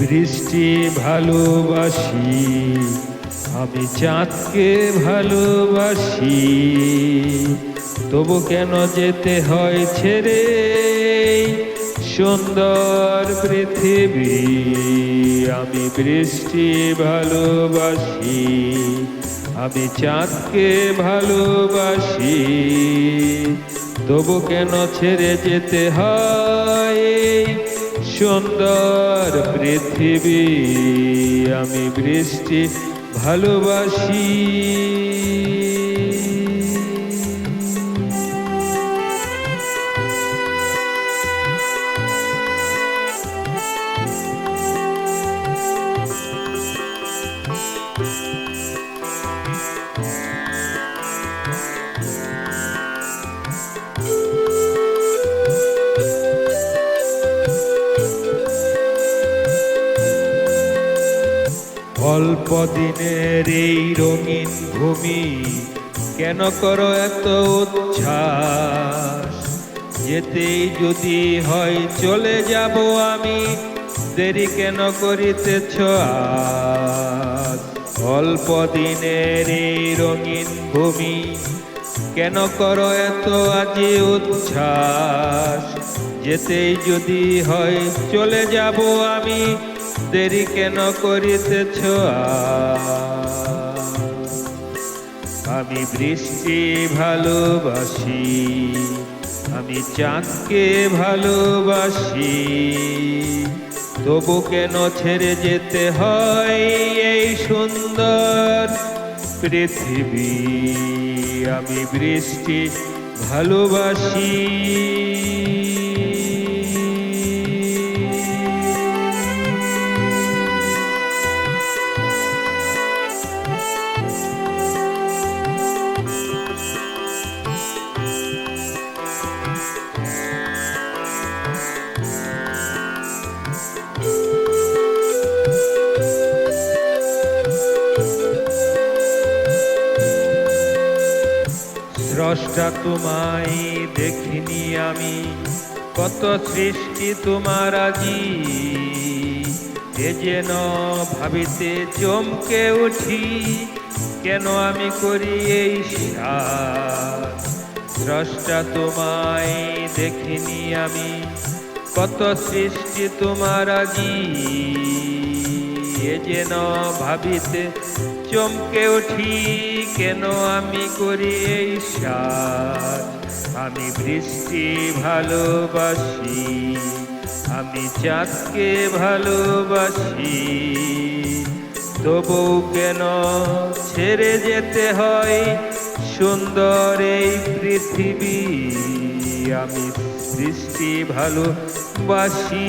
বৃষ্টি ভালোবাসি, আমি চাঁদকে ভালোবাসি। তবু কেন যেতে হয় ছেড়ে সুন্দর পৃথিবী? আমি বৃষ্টি ভালোবাসি, আমি চাঁদকে ভালোবাসি। তবু কেন ছেড়ে যেতে হয় সুন্দর পৃথিবী আমি বৃষ্টি ভালোবাসি। অল্প দিনের এই রঙিন ভূমি কেন করো এত উচ্ছ্বাস? যেতেই যদি হয় চলে যাব আমি, দেরি কেন করিতেছ অল্প দিনের এই রঙিন ভূমি কেন করো এত আজি উচ্ছ্বাস? যেতেই যদি হয় চলে যাব আমি দেরি কেন করিতেছ? আমি বৃষ্টি ভালোবাসি, আমি চাঁদকে ভালোবাসি। তবু কেন ছেড়ে যেতে হয় এই সুন্দর পৃথিবী? আমি বৃষ্টি ভালোবাসি। স্রষ্টা তোমায় দেখিনি আমি। কত সৃষ্টি তোমার আজি। এ যেন ভাবিতে চমকে উঠি, কেন আমি করি এই স্রষ্টা তোমায় দেখিনি আমি। কত সৃষ্টি তোমার আজি। এ যেন ভাবিতে, চমকে উঠি, কেন আমি করি এই সাত আমি বৃষ্টি ভালোবাসি, আমি চাঁদকে ভালোবাসি তবু কেন ছেড়ে যেতে হয় সুন্দর এই পৃথিবী? আমি সৃষ্টি ভালোবাসি।